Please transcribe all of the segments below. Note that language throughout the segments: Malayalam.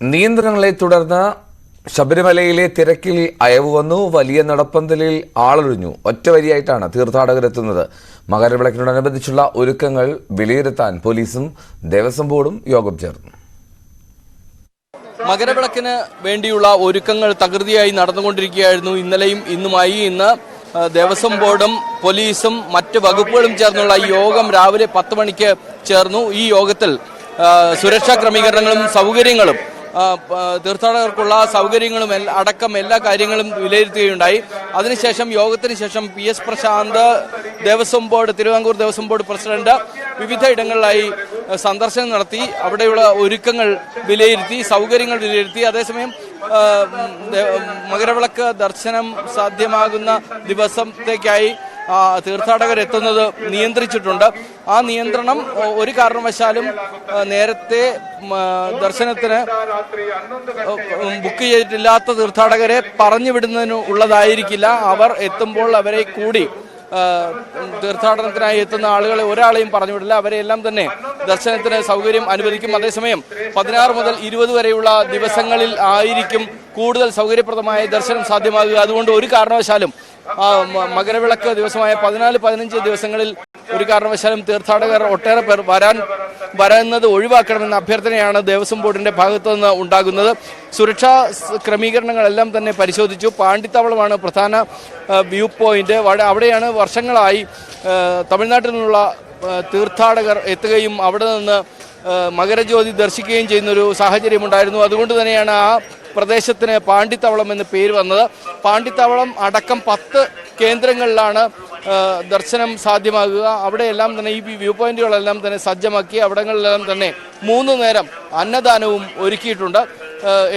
നിയന്ത്രണങ്ങളെ തുടർന്ന് ശബരിമലയിലെ തിരക്കിൽ അയവ് വന്നു. വലിയ നടപ്പന്തലിൽ ആളൊഴിഞ്ഞു. ഒറ്റവരിയായിട്ടാണ് തീർത്ഥാടകരെത്തുന്നത് മകരവിളക്കിനോടനുബന്ധിച്ചുള്ള ഒരുക്കങ്ങൾ വിലയിരുത്താൻ പോലീസും ദേവസ്വം ബോർഡും യോഗം ചേർന്നു. മകരവിളക്കിന് വേണ്ടിയുള്ള ഒരുക്കങ്ങൾ തകൃതിയായി നടന്നുകൊണ്ടിരിക്കുകയായിരുന്നു. ഇന്നലെയും ഇന്നുമായി ഇന്ന് ദേവസ്വം ബോർഡും പോലീസും മറ്റ് വകുപ്പുകളും ചേർന്നുള്ള യോഗം രാവിലെ പത്ത് മണിക്ക് ചേർന്നു. ഈ യോഗത്തിൽ സുരക്ഷാ ക്രമീകരണങ്ങളും സൗകര്യങ്ങളും തീർത്ഥാടകർക്കുള്ള സൗകര്യങ്ങളും അടക്കം എല്ലാ കാര്യങ്ങളും വിലയിരുത്തുകയുണ്ടായി. അതിനുശേഷം യോഗത്തിന് ശേഷം P S Prashanth Devaswom board Thiruvankoor Devaswom board president വിവിധ ഇടങ്ങളിലായി സന്ദർശനം നടത്തി. അവിടെയുള്ള ഒരുക്കങ്ങൾ വിലയിരുത്തി സൗകര്യങ്ങൾ വിലയിരുത്തി. അതേസമയം മകരവിളക്ക് ദർശനം സാധ്യമാകുന്ന ദിവസത്തേക്കായി തീർത്ഥാടകർ എത്തുന്നത് നിയന്ത്രിച്ചിട്ടുണ്ട്. ആ നിയന്ത്രണം ഒരു കാരണവശാലും നേരത്തെ ദർശനത്തിന് ബുക്ക് ചെയ്തിട്ടില്ലാത്ത തീർത്ഥാടകരെ പറഞ്ഞു വിടുന്നതിന് ഉള്ളതായിരിക്കില്ല. അവർ എത്തുമ്പോൾ അവരെ കൂടി തീർത്ഥാടനത്തിനായി എത്തുന്ന ആളുകളെ ഒരാളെയും പറഞ്ഞു വിടില്ല. തന്നെ ദർശനത്തിന് സൗകര്യം അനുവദിക്കും. അതേസമയം പതിനാറ് മുതൽ ഇരുപത് വരെയുള്ള ദിവസങ്ങളിൽ ആയിരിക്കും കൂടുതൽ സൗകര്യപ്രദമായ ദർശനം സാധ്യമാകുക. അതുകൊണ്ട് ഒരു കാരണവശാലും മകരവിളക്ക് ദിവസമായ പതിനാല് പതിനഞ്ച് ദിവസങ്ങളിൽ ഒരു കാരണവശാലും തീർത്ഥാടകർ ഒട്ടേറെ പേർ വരാൻ വരുന്നത് ഒഴിവാക്കണമെന്ന അഭ്യർത്ഥനയാണ് ദേവസ്വം ബോർഡിന്റെ ഭാഗത്തു നിന്ന് ഉണ്ടാകുന്നത്. സുരക്ഷാ ക്രമീകരണങ്ങളെല്ലാം തന്നെ പരിശോധിച്ചു. പാണ്ഡിത്തവളമാണ് പ്രധാന വ്യൂ പോയിന്റ്. അവിടെയാണ് വർഷങ്ങളായി തമിഴ്നാട്ടിൽ നിന്നുള്ള തീർത്ഥാടകർ എത്തുകയും അവിടെ നിന്ന് മകരജ്യോതി ദർശിക്കുകയും ചെയ്യുന്നൊരു സാഹചര്യമുണ്ടായിരുന്നു. അതുകൊണ്ട് തന്നെയാണ് ആ പ്രദേശത്തിന് പാണ്ഡിത്തവളം എന്ന് പേര് വന്നത്. പാണ്ഡിത്തവളം അടക്കം പത്ത് കേന്ദ്രങ്ങളിലാണ് ദർശനം സാധ്യമാകുക. അവിടെയെല്ലാം തന്നെ ഈ വ്യൂ പോയിന്റുകളെല്ലാം തന്നെ സജ്ജമാക്കി അവിടങ്ങളിലെല്ലാം തന്നെ മൂന്ന് നേരം അന്നദാനവും ഒരുക്കിയിട്ടുണ്ട്.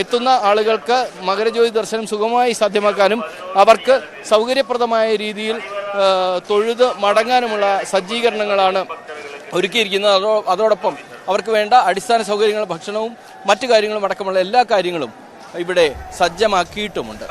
എത്തുന്ന ആളുകൾക്ക് മകരജ്യോതി ദർശനം സുഗമമായി സാധ്യമാക്കാനും അവർക്ക് സൗകര്യപ്രദമായ രീതിയിൽ തൊഴുത് മടങ്ങാനുമുള്ള സജ്ജീകരണങ്ങളാണ് ഒരുക്കിയിരിക്കുന്നത്. അതോ അതോടൊപ്പം അവർക്ക് വേണ്ട അടിസ്ഥാന സൗകര്യങ്ങൾ ഭക്ഷണവും മറ്റു കാര്യങ്ങളും അടക്കമുള്ള എല്ലാ കാര്യങ്ങളും ഇവിടെ സജ്ജമാക്കിയിട്ടുമുണ്ട്.